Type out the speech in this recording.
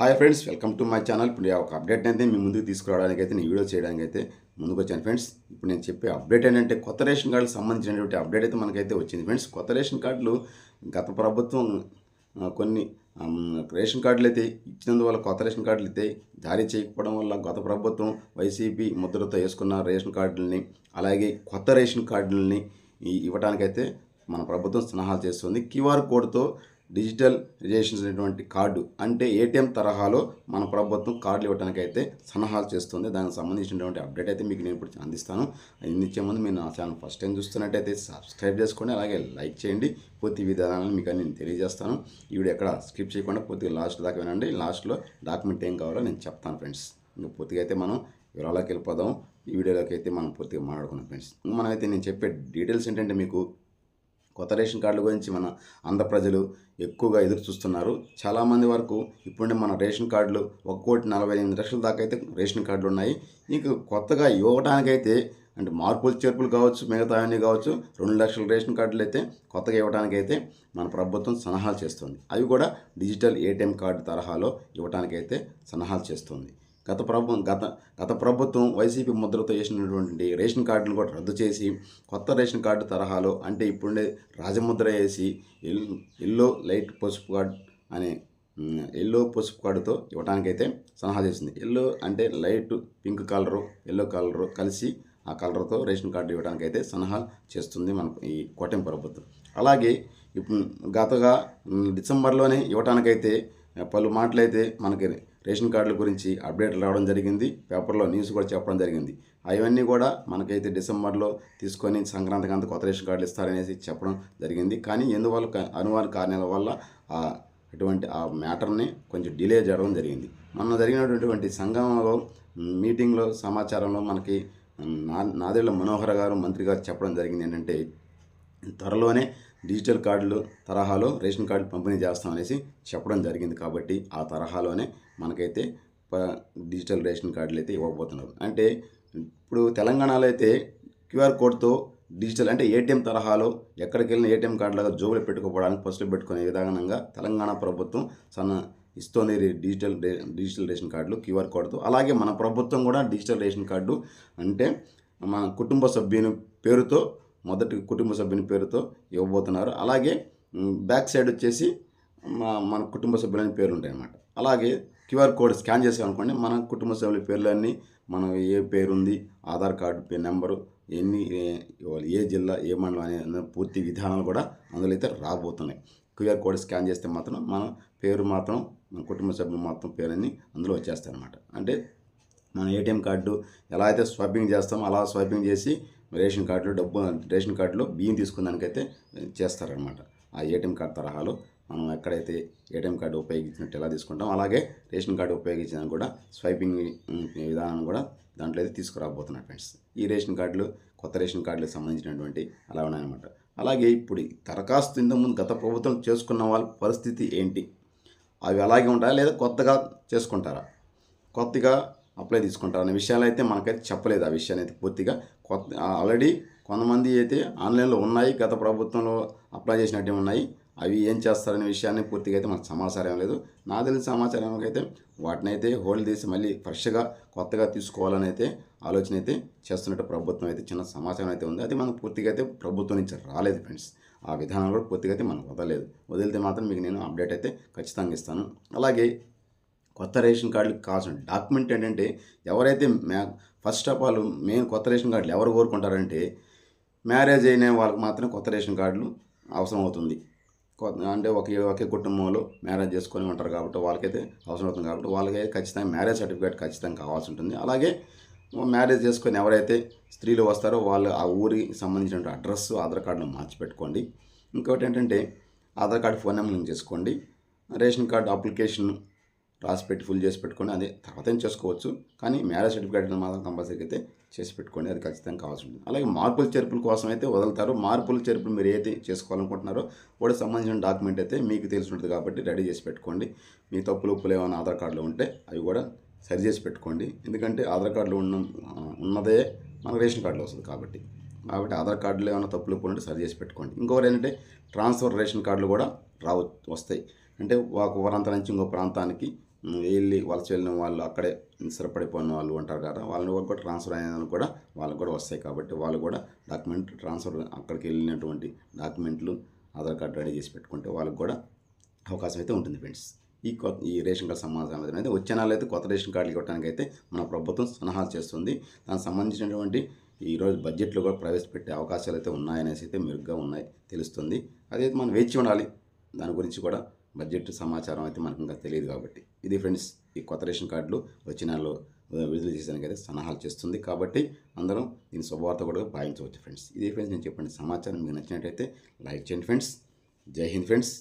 Hi friends welcome to my channel. ఇప్పుడు ఒక update అయితే మీ ముందుకు తీసుకురావడానికి అయితే నేను వీడియో చేయడానికి అయితే ముందుకు వచ్చాను ఫ్రెండ్స్. ఇప్పుడు నేను చెప్పే అప్డేట్ ఏంటంటే కొత్త రేషన్ కార్డులకు సంబంధించినటువంటి అప్డేట్ అయితే మనకైతే వచ్చింది ఫ్రెండ్స్. కొత్త రేషన్ కార్డులు గత ప్రభుత్వం కొన్ని రేషన్ కార్డులు అయితే ఇచ్చినందువల్ల కొత్త రేషన్ కార్డులు అయితే జారీ చేయకపోవడం వల్ల గత ప్రభుత్వం వైసీపీ ముద్రతో వేసుకున్న రేషన్ కార్డులని అలాగే కొత్త రేషన్ కార్డులని ఇవ్వడానికైతే మన ప్రభుత్వం సలహాలు చేస్తుంది. క్యూఆర్ కోడ్తో డిజిటల్ రిజేషన్స్ అనేటువంటి కార్డు అంటే ఏటీఎం తరహాలో మన ప్రభుత్వం కార్డులు ఇవ్వడానికి అయితే సలహాలు చేస్తుంది. దానికి సంబంధించినటువంటి అప్డేట్ అయితే మీకు నేను ఇప్పుడు అందిస్తాను. అందించే ముందు మీరు నా ఛానల్ ఫస్ట్ టైం చూస్తున్నట్టయితే సబ్స్క్రైబ్ చేసుకోండి అలాగే లైక్ చేయండి. పూర్తి విధానాలను మీకు నేను తెలియజేస్తాను. ఈ వీడియో ఎక్కడ స్కిప్ చేయకుండా పూర్తిగా లాస్ట్ దాకా వినండి. లాస్ట్లో డాక్యుమెంట్ ఏం కావాలో నేను చెప్తాను ఫ్రెండ్స్. ఇంకా పూర్తిగా అయితే మనం వివరాలకు వెళ్ళిపోదాం. ఈ వీడియోలోకి అయితే మనం పూర్తిగా మాట్లాడుకున్నాం ఫ్రెండ్స్. మనమైతే నేను చెప్పే డీటెయిల్స్ ఏంటంటే మీకు కొత్త రేషన్ కార్డుల గురించి మన ఆంధ్ర ప్రజలు ఎక్కువగా ఎదురు చూస్తున్నారు. చాలామంది వరకు ఇప్పుడే మన రేషన్ కార్డులు ఒక కోటి నలభై ఎనిమిది లక్షల దాకా అయితే రేషన్ కార్డులు ఉన్నాయి. ఇంక కొత్తగా ఇవ్వడానికైతే అంటే మార్పులు చేర్పులు కావచ్చు మిగతా అన్నీ కావచ్చు రెండు లక్షల రేషన్ కార్డులు అయితే కొత్తగా ఇవ్వడానికైతే మన ప్రభుత్వం సలహాలు చేస్తుంది. అవి కూడా డిజిటల్ ఏటీఎం కార్డు తరహాలో ఇవ్వడానికైతే సలహాలు చేస్తుంది. గత ప్రభు గత గత ప్రభుత్వం వైసీపీ ముద్రతో వేసినటువంటి రేషన్ కార్డును కూడా రద్దు చేసి కొత్త రేషన్ కార్డు తరహాలో అంటే ఇప్పుడే రాజముద్ర వేసి ఎల్ ఎల్లో లైట్ పసుపు కార్డ్ అనే ఎల్లో పసుపు కార్డుతో ఇవ్వడానికైతే సలహా చేసింది. ఎల్లో అంటే light pink colour yellow colour కలిసి ఆ కలర్తో రేషన్ కార్డు ఇవ్వడానికైతే సలహా చేస్తుంది మన ఈ కోటం ప్రభుత్వం. అలాగే ఇప్పుడు గతగా డిసెంబర్లోనే ఇవ్వటానికైతే పలు మాటలైతే మనకి రేషన్ కార్డుల గురించి అప్డేట్ రావడం జరిగింది. పేపర్లో న్యూస్ కూడా చెప్పడం జరిగింది. అవన్నీ కూడా మనకైతే డిసెంబర్లో తీసుకొని సంక్రాంతికి అంత కొత్త రేషన్ కార్డులు ఇస్తారనేసి చెప్పడం జరిగింది. కానీ ఎందువల్ల క- కారణాల వల్ల అటువంటి ఆ మ్యాటర్ని కొంచెం డిలే జరగడం జరిగింది. మొన్న జరిగినటువంటి సంఘంలో మీటింగ్లో సమాచారంలో మనకి నా నాదేళ్ళ మనోహర్ గారు మంత్రి గారు చెప్పడం జరిగింది ఏంటంటే త్వరలోనే డిజిటల్ కార్డులు తరహాలో రేషన్ కార్డు పంపిణీ చేస్తామనేసి చెప్పడం జరిగింది కాబట్టి ఆ తరహాలోనే మనకైతే ప- డిజిటల్ రేషన్ కార్డులు అయితే ఇవ్వబోతున్నారు. అంటే ఇప్పుడు తెలంగాణలో అయితే క్యూఆర్ కోడ్తో డిజిటల్ అంటే ఏటీఎం తరహాలో ఎక్కడికి వెళ్ళిన ఏటీఎం కార్డులాగా జోబులు పెట్టుకోవడానికి పసులు పెట్టుకునే విధానంగా తెలంగాణ ప్రభుత్వం సన్న ఇస్తోంది డిజిటల్ డిజిటల్ రేషన్ కార్డులు క్యూఆర్ కోడ్తో. అలాగే మన ప్రభుత్వం కూడా డిజిటల్ రేషన్ కార్డు అంటే మన కుటుంబ సభ్యుని పేరుతో మొదటి కుటుంబ సభ్యుని పేరుతో ఇవ్వబోతున్నారు. అలాగే బ్యాక్ సైడ్ వచ్చేసి మన కుటుంబ సభ్యులని పేర్లు ఉంటాయి అన్నమాట. అలాగే క్యూఆర్ కోడ్ స్కాన్ చేసామనుకోండి మన కుటుంబ సభ్యుల పేర్లన్నీ మనం ఏ పేరుంది ఆధార్ కార్డు పే నెంబరు ఎన్ని ఏ- జిల్లా ఏ మండలం అనే పూర్తి విధానాలు కూడా అందులో అయితే రాబోతున్నాయి. క్యూఆర్ కోడ్ స్కాన్ చేస్తే మాత్రం మన పేరు మాత్రం మన కుటుంబ సభ్యులు మొత్తం పేరన్నీ అందులో వచ్చేస్తాయి అనమాట అంటే మన ఏటీఎం కార్డు ఎలా అయితే స్వైపింగ్ చేస్తామో అలా స్వైపింగ్ చేసి రేషన్ కార్డులో డబ్బు రేషన్ కార్డులో బియ్యం తీసుకున్నానికైతే చేస్తారనమాట ఆ ఏటీఎం కార్డు తరహాలో మనం ఎక్కడైతే ఏటీఎం కార్డు ఉపయోగించినట్టు ఎలా తీసుకుంటాం అలాగే రేషన్ కార్డు ఉపయోగించిన కూడా స్వైపింగ్ విధానం కూడా దాంట్లో అయితే తీసుకురాబోతున్నాయి ఫ్రెండ్స్. ఈ రేషన్ కార్డులు కొత్త రేషన్ కార్డులకు సంబంధించినటువంటి అలా ఉన్నాయన్నమాట. అలాగే ఇప్పుడు ఈ దరఖాస్తు ఇంతకుముందు గత ప్రభుత్వం చేసుకున్న వాళ్ళ పరిస్థితి ఏంటి? అవి అలాగే ఉంటాయా లేదా కొత్తగా చేసుకుంటారా? కొత్తగా అప్లై తీసుకుంటారు అనే విషయాలు అయితే మనకైతే చెప్పలేదు ఆ విషయాన్ని అయితే పూర్తిగా కొత్త ఆల్రెడీ కొంతమంది అయితే ఆన్లైన్లో ఉన్నాయి గత ప్రభుత్వంలో అప్లై చేసినట్టు ఉన్నాయి. అవి ఏం చేస్తారనే విషయాన్ని పూర్తిగా అయితే మనకు సమాచారం లేదు. నా తెలిసిన సమాచారం అయితే వాటిని అయితే హోల్డ్ చేసి మళ్ళీ ఫ్రెష్గా కొత్తగా తీసుకోవాలని అయితే ఆలోచన అయితే చేస్తున్నట్టు ప్రభుత్వం అయితే చిన్న సమాచారం అయితే ఉంది. అది మనకు పూర్తిగా అయితే ప్రభుత్వం నుంచి రాలేదు ఫ్రెండ్స్. ఆ విధానం కూడా పూర్తిగా అయితే మనకు వదలలేదు. వదిలితే మాత్రం మీకు నేను అప్డేట్ అయితే ఖచ్చితంగా ఇస్తాను. అలాగే కొత్త రేషన్ కార్డులకు కావాల్సిన డాక్యుమెంట్ ఏంటంటే ఎవరైతే మ్యా ఫస్ట్ ఆఫ్ ఆల్ మెయిన్ కొత్త రేషన్ కార్డులు ఎవరు కోరుకుంటారంటే మ్యారేజ్ అయిన వాళ్ళకి మాత్రం కొత్త రేషన్ కార్డులు అవసరం అవుతుంది. కొత్త అంటే ఒకే ఒకే కుటుంబంలో మ్యారేజ్ చేసుకొని ఉంటారు కాబట్టి వాళ్ళకైతే అవసరం అవుతుంది కాబట్టి వాళ్ళకైతే ఖచ్చితంగా మ్యారేజ్ సర్టిఫికేట్ ఖచ్చితంగా కావాల్సి ఉంటుంది. అలాగే మ్యారేజ్ చేసుకొని ఎవరైతే స్త్రీలు వస్తారో వాళ్ళు ఆ ఊరికి సంబంధించిన అడ్రస్ ఆధార్ కార్డును మార్చి పెట్టుకోండి ఇంకోటి ఏంటంటే Aadhaar card phone number link చేసుకోండి. రేషన్ కార్డు అప్లికేషన్ రాసి పెట్టి ఫుల్ చేసి పెట్టుకొని అది తర్వాత ఏం చేసుకోవచ్చు? కానీ మ్యారేజ్ సర్టిఫికేట్ మాత్రం కంపల్సరీ అయితే చేసి పెట్టుకోండి. అది ఖచ్చితంగా కావాల్సి ఉంటుంది. అలాగే మార్పుల చేర్పుల కోసం అయితే వదులుతారు. మార్పుల చేర్పులు మీరు ఏదైతే చేసుకోవాలనుకుంటున్నారో వాటికి సంబంధించిన డాక్యుమెంట్ అయితే మీకు తెలిసి ఉంటుంది కాబట్టి రెడీ చేసి పెట్టుకోండి. మీ తప్పులు ఉప్పులు ఏమైనా ఆధార్ కార్డులో ఉంటే అవి కూడా సరి చేసి పెట్టుకోండి. ఎందుకంటే ఆధార్ కార్డులో ఉన్న ఉన్నదే మనకు రేషన్ కార్డులో వస్తుంది కాబట్టి. కాబట్టి ఆధార్ కార్డులో ఏమైనా తప్పులు ఉప్పులు ఉంటే సరి చేసి పెట్టుకోండి. ఇంకొకటి ఏంటంటే ట్రాన్స్ఫర్ రేషన్ కార్డులు కూడా రావ వస్తాయి. అంటే ఒక ప్రాంతం నుంచి ఇంకో ప్రాంతానికి వెళ్ళి వలస వెళ్ళిన వాళ్ళు అక్కడే స్థిరపడిపోయిన వాళ్ళు ఉంటారు కదా వాళ్ళని కూడా ట్రాన్స్ఫర్ అయిన కూడా వాళ్ళకు కూడా వస్తాయి కాబట్టి వాళ్ళు కూడా డాక్యుమెంట్ ట్రాన్స్ఫర్ అక్కడికి వెళ్ళినటువంటి డాక్యుమెంట్లు ఆధార్ కార్డు రెడీ చేసి పెట్టుకుంటే వాళ్ళకి కూడా అవకాశం అయితే ఉంటుంది ఫ్రెండ్స్ ఈ కొత్త ఈ రేషన్ కార్డు సమాచారం అయితే వచ్చే నెల అయితే కొత్త రేషన్ కార్డులు ఇవ్వడానికి అయితే మన ప్రభుత్వం సలహాలు చేస్తుంది. దానికి సంబంధించినటువంటి ఈరోజు బడ్జెట్లో కూడా ప్రవేశపెట్టే అవకాశాలు అయితే ఉన్నాయనేసి అయితే మెరుగ్గా ఉన్నాయి తెలుస్తుంది. అదైతే మనం వేచి ఉండాలి. దాని గురించి కూడా బడ్జెట్ సమాచారం అయితే మనకు ఇంకా తెలియదు కాబట్టి. ఇది ఫ్రెండ్స్ ఈ కొత్త రేషన్ కార్డులు వచ్చిన నెలలో విడుదల చేసేదానికి అయితే సలహాలు చేస్తుంది. కాబట్టి అందరం దీని శుభవార్త కూడా భావించవచ్చు ఫ్రెండ్స్. ఇది ఫ్రెండ్స్ నేను చెప్పండి సమాచారం మీకు నచ్చినట్టయితే లైక్ చేయండి ఫ్రెండ్స్. జై హింద్ ఫ్రెండ్స్.